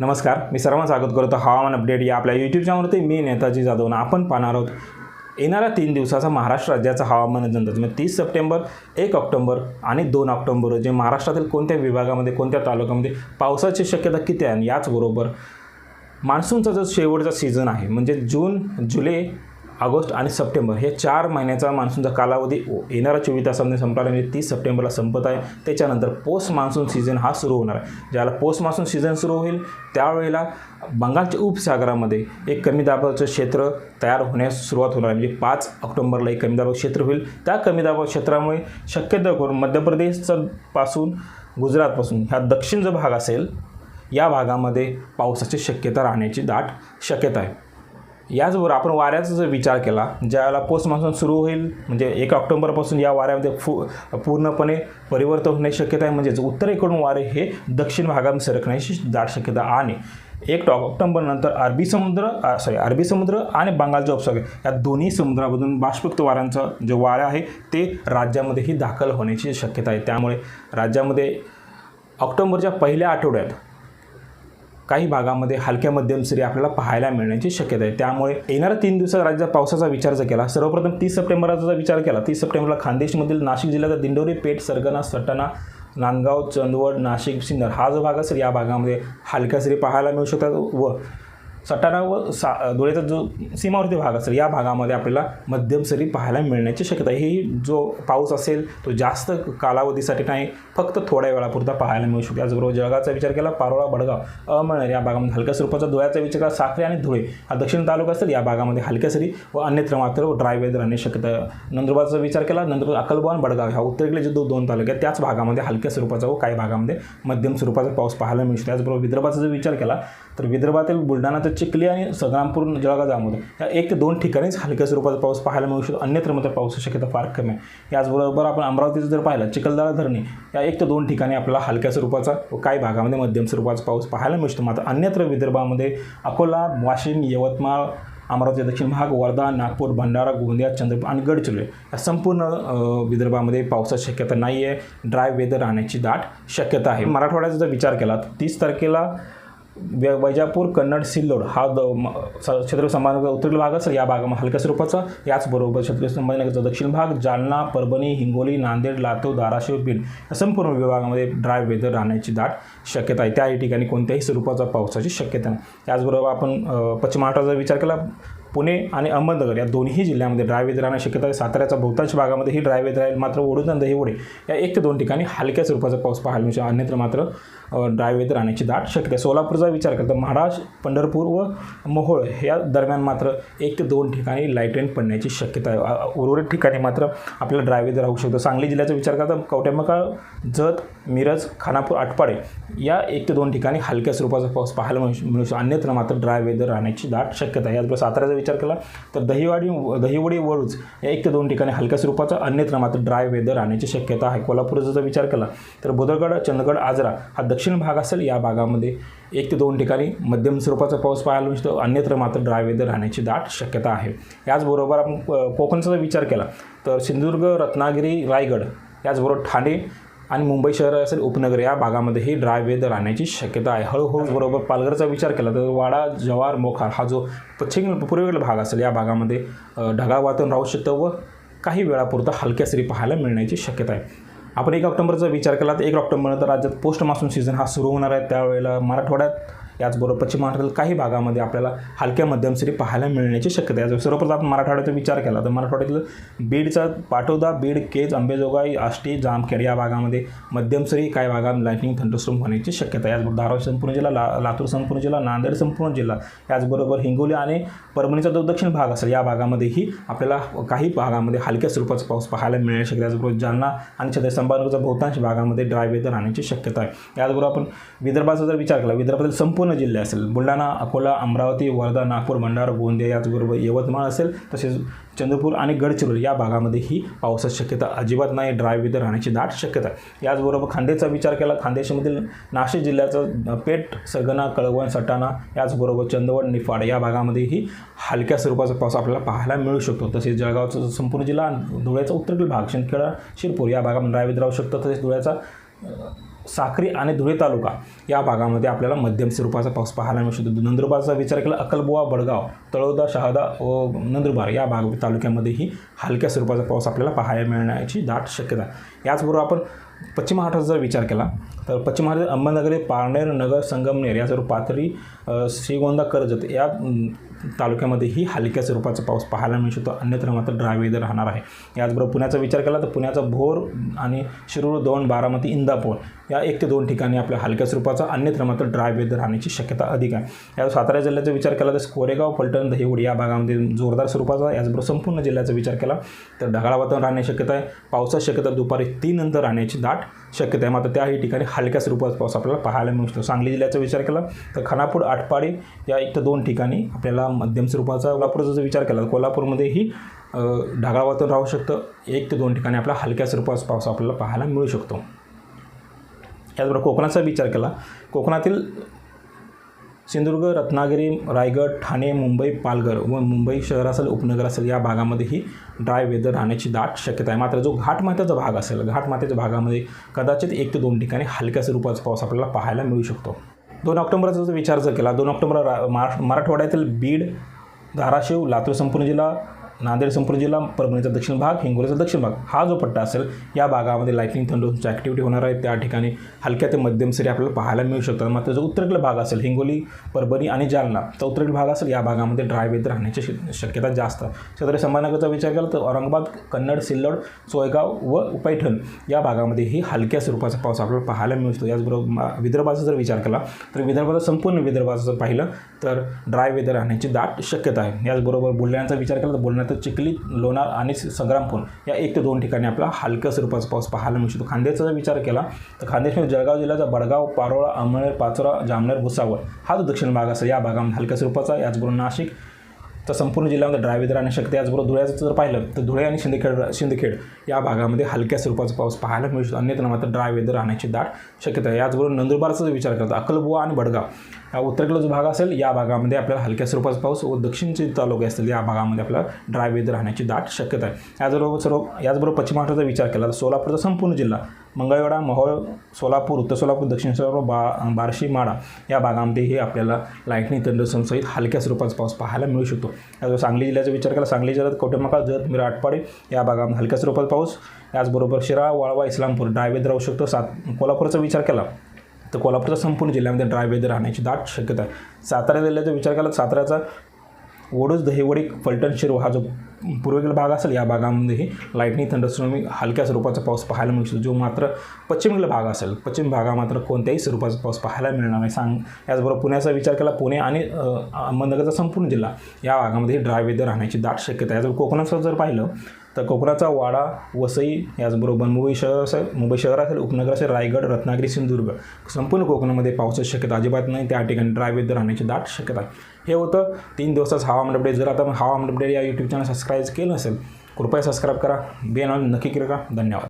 नमस्कार मी सर्वांना स्वागत करतो हवामान अपडेट या आपल्या यूट्यूब चॅनलवरती मी नेताजी जाधव आपण पाहणार आहोत येणाऱ्या तीन दिवसाचा महाराष्ट्र राज्याचा हवामान अंदाज. म्हणजे तीस सप्टेंबर एक ऑक्टोबर आणि दोन ऑक्टोबर जे महाराष्ट्रातील कोणत्या विभागामध्ये कोणत्या तालुक्यामध्ये पावसाची शक्यता किती आहे? आणि याचबरोबर मान्सूनचा जो शेवटचा सीझन आहे म्हणजे जून जुलै ऑगस्ट आणि सप्टेंबर हे चार महिन्याचा मान्सूनचा कालावधी येणारा चोवीस तासामध्ये संपणार म्हणजे तीस सप्टेंबरला संपत आहे. त्याच्यानंतर पोस्ट मान्सून सीझन हा सुरू होणार आहे. ज्याला पोस्ट मान्सून सीझन सुरू होईल त्यावेळेला बंगालच्या उपसागरामध्ये एक कमी दाबाचं क्षेत्र तयार होण्यास सुरुवात होणार आहे. म्हणजे पाच ऑक्टोबरला एक कमी दाबाचं क्षेत्र होईल. त्या कमी दाबा क्षेत्रामुळे शक्यतो करून मध्य प्रदेशचं पासून गुजरातपासून ह्या दक्षिण जो भाग असेल या भागामध्ये पावसाची शक्यता राहण्याची दाट शक्यता आहे. याचबरोबर आपण वाऱ्याचा जर विचार केला ज्यावेळेला पोस्ट मान्सून सुरू होईल म्हणजे एक ऑक्टोबरपासून या वाऱ्यामध्ये फु पूर्णपणे परिवर्तन होण्याची शक्यता आहे. म्हणजेच उत्तरेकडून वारे हे दक्षिण भागामध्ये सरकण्याची दाट शक्यता आणि एक ऑक्टोबरनंतर अरबी समुद्र सॉरी अरबी समुद्र आणि बंगालचा उपसागर या दोन्ही समुद्रामधून बाष्पयुक्त वाऱ्यांचा जो वारं आहे ते राज्यामध्येही दाखल होण्याची शक्यता आहे. त्यामुळे राज्यामध्ये ऑक्टोबरच्या पहिल्या आठवड्यात काही भागामध्ये हलक्या मध्यम सरी आपल्याला पाहायला मिळण्याची शक्यता आहे. त्यामुळे येणाऱ्या तीन दिवसात राज्यात पावसाचा विचार जर केला सर्वप्रथम तीस सप्टेंबरचा जर विचार केला तीस सप्टेंबरला खानदेशमधील नाशिक जिल्ह्याचा दिंडोरी पेठ सरगना सटाणा नांदगाव चंदवड नाशिक सिन्नर हा जो भाग असेल या भागामध्ये हलक्या सरी पाहायला मिळू शकतात व सटाणा व सा धुळेचा जो सीमावर्ती भाग असेल या भागामध्ये आपल्याला मध्यम सरी पाहायला मिळण्याची शक्यता ही जो पाऊस असेल तो जास्त कालावधीसाठी नाही फक्त थोड्या वेळापुरता पाहायला मिळू शकतो. त्याचबरोबर जळगावचा विचार केला पारोळा बडगाव अमळनेर या भागामध्ये हलक्या स्वरूपाचा धुळ्याचा विचार केला साखरे आणि धुळे हा दक्षिण तालुका असेल या भागामध्ये हलक्या सरी व अन्यत्र मात्र ड्राय वेदर राहण्याची शक्यता नंदुरबारचा विचार केला नंतर अक्कलगाव आणि बडगाव ह्या उत्तरेकडे जे दो दोन तालुके आहेत त्याच भागामध्ये हलक्या स्वरूपाचा व काही भागामध्ये मध्यम स्वरूपाचा पाऊस पाहायला मिळू शकतो. त्याचबरोबर विदर्भाचा जर विचार केला तर विदर्भातील बुलढाणा तर चिखली आणि संग्रामपूर जळगाव जामोद या एक ते दोन ठिकाणीच हलक्या स्वरूपाचा पाऊस पाहायला मिळू शकतो. अन्यत्र मात्र पावसाची शक्यता फार कमी आहे. याचबरोबर आपण अमरावतीचं जर पाहिलं चिखलदरा धरणे या एक ते दोन ठिकाणी आपल्याला हलक्या स्वरूपाचा व काही भागामध्ये मध्यम स्वरूपाचा पाऊस पाहायला मिळू शकतो. मात्र अन्यत्र विदर्भामध्ये अकोला वाशिम यवतमाळ अमरावती दक्षिण भाग वर्धा नागपूर भंडारा गोंदिया चंद्रपूर आणि गडचिरोली या संपूर्ण विदर्भामध्ये पावसाची शक्यता नाही आहे ड्राय वेदर राहण्याची दाट शक्यता आहे. मराठवाड्याचा जर विचार केला तर तीस तारखेला वैजापूर कन्नड सिल्लोड हा द म- स- छत्रपती संभाजीनगर उत्तरेकडील भाग असेल. या भागामध्ये हलक्या स्वरूपाचा याचबरोबर छत्रपती संभाजीनगरचा दक्षिण भाग जालना परभणी हिंगोली नांदेड लातूर धाराशिव बीड या संपूर्ण विभागामध्ये ड्राय वेदर राहण्याची दाट शक्यता आहे. त्याही ठिकाणी कोणत्याही स्वरूपाचा पावसाची शक्यता नाही. त्याचबरोबर आपण पश्चिम महाराष्ट्राचा विचार केला पुणे आणि अहमदनगर या दोन्ही जिल्ह्यामध्ये ड्राय वेदर राहण्याची शक्यता आहे. साताऱ्याच्या बहुतांश भागामध्ये ही ड्राय वेदर राहील मात्र ओढून हे दहिवडे या एक ते दोन ठिकाणी हलक्या स्वरूपाचा पाऊस पाहायला मिळू अन्यत्र मात्र ड्राय वेदर राहण्याची दाट शक्यता आहे. सोलापूरचा विचार करता महाराष्ट्र पंढरपूर व मोहोळ या दरम्यान मात्र एक ते दोन ठिकाणी लाइट रेन पडण्याची शक्यता आहे. उर्वरित ठिकाणी मात्र आपल्याला ड्राय वेदर राहू शकतो. सांगली जिल्ह्याचा विचार करता कवटेमका जत मिरज खानापूर आटपाडे या एक ते दोन ठिकाणी हलक्या स्वरूपाचा पाऊस पाहायला मिळू मिळू शकतो. अन्यत्र मात्र ड्राय वेदर राहण्याची दाट शक्यता आहे. याचबरोबर साताऱ्याचा विचार केला तर दहिवाडी दहिवडी वळूच एक ते दोन ठिकाणी हलक्या स्वरूपाचा अन्यत्र मात्र ड्राय वेदर राहण्याची शक्यता आहे. कोल्हापूरचा जर विचार केला तर बुधगड चंदगड आजरा हा दक्षिण भाग असेल या भागामध्ये एक ते दोन ठिकाणी मध्यम स्वरूपाचा पाऊस पाहायला मिळतो. अन्यत्र मात्र ड्राय वेदर राहण्याची दाट शक्यता आहे. याचबरोबर आपण कोकणचा जर विचार केला तर सिंधुदुर्ग रत्नागिरी रायगड याचबरोबर ठाणे आणि मुंबई शहर असेल उपनगर या भागामध्येही ड्राय वेदर राहण्याची शक्यता आहे. हळूहळू बरोबर पालघरचा विचार केला तर वाडा जवार मोखार हा जो पश्चिम पूर्वेकडील भाग असेल या भागामध्ये ढगाळ वातावरण राहू शकतं व काही वेळापुरता हलक्या सरी पाहायला मिळण्याची शक्यता आहे. आपण एक ऑक्टोबरचा विचार केला तर एक ऑक्टोबरनंतर राज्यात पोस्ट मान्सून सीझन हा सुरू होणार आहे. त्यावेळेला मराठवाड्यात याचबरोबर पश्चिम महाराष्ट्रातील काही भागामध्ये आपल्याला हलक्या मध्यम सरी पाहायला मिळण्याची शक्यता आहे. सर्वप्रथम आपण मराठवाड्याचा विचार केला तर मराठवाड्यातील बीडचा पाटोदा बीड केज अंबेजोगाई आष्टी जामखेड या भागामध्ये मध्यम सरी काही भागात लाईटनिंग थंडस्ट्रोम होण्याची शक्यता आहे. याचबरोबर धारावी संपूर्ण जिल्हा ला लातूर संपूर्ण जिल्हा नांदेड संपूर्ण जिल्हा याचबरोबर हिंगोली आणि परभणीचा जो दक्षिण भाग असेल या भागामध्येही आपल्याला काही भागामध्ये हलक्या स्वरूपाचा पाऊस पाहायला मिळण्याची शक्यता त्याचबरोबर याचबरोबर जालना आणि छत्रपती संभाजीनगरच्या बहुतांश भागामध्ये ड्राय वेदर राहण्याची शक्यता आहे. याचबरोबर आपण विदर्भाचा जर विचार केला विदर्भातील संपूर्ण जिल्हे असेल. बुलढाणा अकोला अमरावती वर्धा नागपूर भंडारा गोंदिया याचबरोबर यवतमाळ असेल. तसेच चंद्रपूर आणि गडचिरोली या भागामध्ये ही पावसाची शक्यता अजिबात नाही. ड्राय वेदर राहण्याची दाट शक्यता याचबरोबर खांदेचा विचार केला खानदेशामधील नाशिक जिल्ह्याचं पेठ सगना कळवण सटाणा याचबरोबर चंदवड निफाड या भागामध्येही हलक्या स्वरूपाचा पाऊस आपल्याला पाहायला मिळू शकतो. तसेच जळगावचा संपूर्ण जिल्हा धुळ्याचा उत्तरेकडील भाग शिंदखेडा शिरपूर या भागामध्ये ड्राय वेदर राहू शकतो तसेच धुळ्याचा साक्री आणि धुळे तालुका या भागामध्ये आपल्याला मध्यम स्वरूपाचा पाऊस पाहायला मिळू शकतो. नंदुरबारचा विचार केला अक्कलबुवा बडगाव तळोदा शहादा व नंदुरबार या भाग तालुक्यामध्येही हलक्या स्वरूपाचा पाऊस आपल्याला पाहायला मिळण्याची दाट शक्यता याचबरोबर आपण पश्चिम महाराष्ट्राचा जर विचार केला तर पश्चिम महाराष्ट्र अहमदनगर पारनेर नगर संगमनेर याचबरोबर पाथरी श्रीगोंदा कर्जत या तालुक्यामध्येही हलक्या स्वरूपाचा पाऊस पाहायला मिळू शकतो. अन्यत्र मात्र ड्राय वेदर राहणार आहे. याचबरोबर पुण्याचा विचार केला तर पुण्याचा भोर आणि शिरूर दोन बारामती इंदापूर या एक ते दोन ठिकाणी आपल्या हलक्या स्वरूपाचा अन्यत्र मात्र ड्राय वेदर राहण्याची शक्यता अधिक आहे. या सातारा जिल्ह्याचा विचार केला तर कोरेगाव फलटण दहिवड या भागामध्ये जोरदार स्वरूपाचा याचबरोबर संपूर्ण जिल्ह्याचा विचार केला तर ढगाळ वातावरण राहण्याची शक्यता आहे. पावसाची शक्यता दुपारी तीन नंतर राहण्याची दाट शक्यता आहे. मात्र त्याही ठिकाणी हलक्या स्वरूपात पाऊस आपल्याला पाहायला मिळू शकतो सांगली जिल्ह्याचा विचार केला तर खानापूर आटपाडी या एक तर दोन ठिकाणी आपल्याला मध्यम स्वरूपाचा कोल्हापूरचा जर विचार केला तर कोल्हापूरमध्येही ढगाळ वातावरण राहू शकतं. एक ते दोन ठिकाणी आपला हलक्या स्वरूपाचा पाऊस आपल्याला पाहायला मिळू शकतो. त्याचबरोबर कोकणाचा विचार केला. कोकणातील सिंधुदुर्ग रत्नागिरी रायगड ठाणे मुंबई पालघर व मुंबई शहर असेल उपनगर असेल या भागामध्येही ड्राय वेदर राहण्याची दाट शक्यता आहे. मात्र जो घाटमाथ्याचा भाग असेल घाटमाथ्याच्या भागामध्ये कदाचित एक ते दोन ठिकाणी हलक्या स्वरूपाचा पाऊस आपल्याला पाहायला मिळू शकतो. दोन ऑक्टोबरचा जर विचार जर केला दोन ऑक्टोबर रा मरा मराठवाड्यातील बीड धाराशिव लातूर संपूर्ण जिल्हा नांदेड संपूर्ण जिल्हा परभणीचा दक्षिण भाग हिंगोलीचा दक्षिण भाग. हा जो पट्टा असेल या भागामध्ये लाईटनिंग थंडरची ॲक्टिव्हिटी होणार आहे. त्या ठिकाणी हलक्या ते मध्यम सरी आपल्याला पाहायला मिळू शकतात. मात्र जो उत्तरेकडे भाग असेल हिंगोली परभणी आणि जालना तर उत्तरेकडे भाग असेल या भागामध्ये ड्राय वेदर राहण्याची शक्यता जास्त क्षेत्र छत्रपती संभाजीनगरचा विचार केला तर औरंगाबाद कन्नड सिल्लोड सोयगाव व पैठण या भागामध्येही हलक्या स्वरूपाचा पाऊस आपल्याला पाहायला मिळू शकतो. याचबरोबर विदर्भाचा जर विचार केला तर विदर्भाचा संपूर्ण विदर्भाचं जर पाहिलं तर ड्राय वेदर राहण्याची दाट शक्यता आहे. याचबरोबर बुलढाण्याचा विचार केला तर बुलढाण्यात चिखली लोणार आणि संग्रामपूर या एक ते दोन ठिकाणी आपला हलक्या स्वरूपाचा पाऊस पाहायला मिळू शकतो. खांद्याचा जर विचार केला तर खांदेशमध्ये जळगाव जिल्ह्याचा बडगाव पारोळा अमळनेर पाचोरा जामनेर भुसावळ हा जो दक्षिण भाग असेल या भागामध्ये हलक्या स्वरूपाचा याचबरोबर नाशिक तर संपूर्ण जिल्ह्यामध्ये ड्रायवेदर आणि राहण्याची याचबरोबर धुळ्याचं जर पाहिलं तर धुळे आणि शिंदखेड शिंदखेड या भागामध्ये हलक्या स्वरूपाचा पाऊस पाहायला मिळू शकतो. अन्यथा मात्र ड्राय वेदर राहण्याची दाट शक्यता आहे. याचबरोबर नंदुरबारचा जर विचार करतो अक्कलबुवा आणि बडगाव उत्तरेकडला जो भाग असेल या भागामध्ये आपल्याला हलक्या स्वरूपाचा पाऊस व दक्षिणचे तालुके असतील या भागामध्ये आपल्याला ड्राय वेदर राहण्याची दाट शक्यता आहे. याचबरोबर सर्व याचबरोबर पश्चिम महाराष्ट्राचा विचार केला तर सोलापूरचा संपूर्ण जिल्हा मंगळवेढा मोहोळ सोलापूर उत्तर सोलापूर दक्षिण सोलापूर बा बार्शी माडा या भागामध्येही आपल्याला लाईटनिंग थंडरसम हलक्या स्वरूपाचा पाऊस पाहायला मिळू शकतो. याचबरोबर सांगली जिल्ह्याचा विचार केला सांगली जिल्ह्यात कवटेमका जत मिरा आटपाडे या भागामध्ये हलक्या स्वरूपाचा पाऊस. याचबरोबर शिराळा वाळवा इस्लामपूर ड्रायवेद राहू शकतो. सात कोल्हापूरचा विचार केला. तर कोल्हापूरच्या संपूर्ण जिल्ह्यामध्ये ड्राय वेदर राहण्याची दाट शक्यता आहे. सातारा जिल्ह्याचा विचार केला साताऱ्याचा ओढूस दहिवडी फलटण शिरो हा जो पूर्वेकडील भाग असेल या भागामध्येही लाईटनिंग थंडरस्टॉर्मिंग हलक्या स्वरूपाचा पाऊस पाहायला मिळू शकतो. जो मात्र पश्चिमेकडील भाग असेल पश्चिम भागा मात्र कोणत्याही स्वरूपाचा पाऊस पाहायला मिळणार नाही. सांग याचबरोबर पुण्याचा विचार केला पुणे आणि अहमदनगरचा संपूर्ण जिल्हा या भागामध्ये ड्राय वेदर राहण्याची दाट शक्यता आहे. जर कोकणाचं जर पाहिलं तर कोकणाचा वाडा वसई याचबरोबर मुंबई शहर असेल मुंबई शहर असेल उपनगर असेल रायगड रत्नागिरी सिंधुदुर्ग. संपूर्ण कोकणामध्ये पावसाची शक्यता अजिबात नाही. त्या ठिकाणी ड्राय वेदर राहण्याची दाट शक्यता. हे होतं तीन दिवसाच हवामान अपडेट जर आता हवामान अपडेट या यूट्यूब चॅनल सबस्क्राईब केलं नसेल कृपया सबस्क्राईब करा. बेन नक्की करा. धन्यवाद.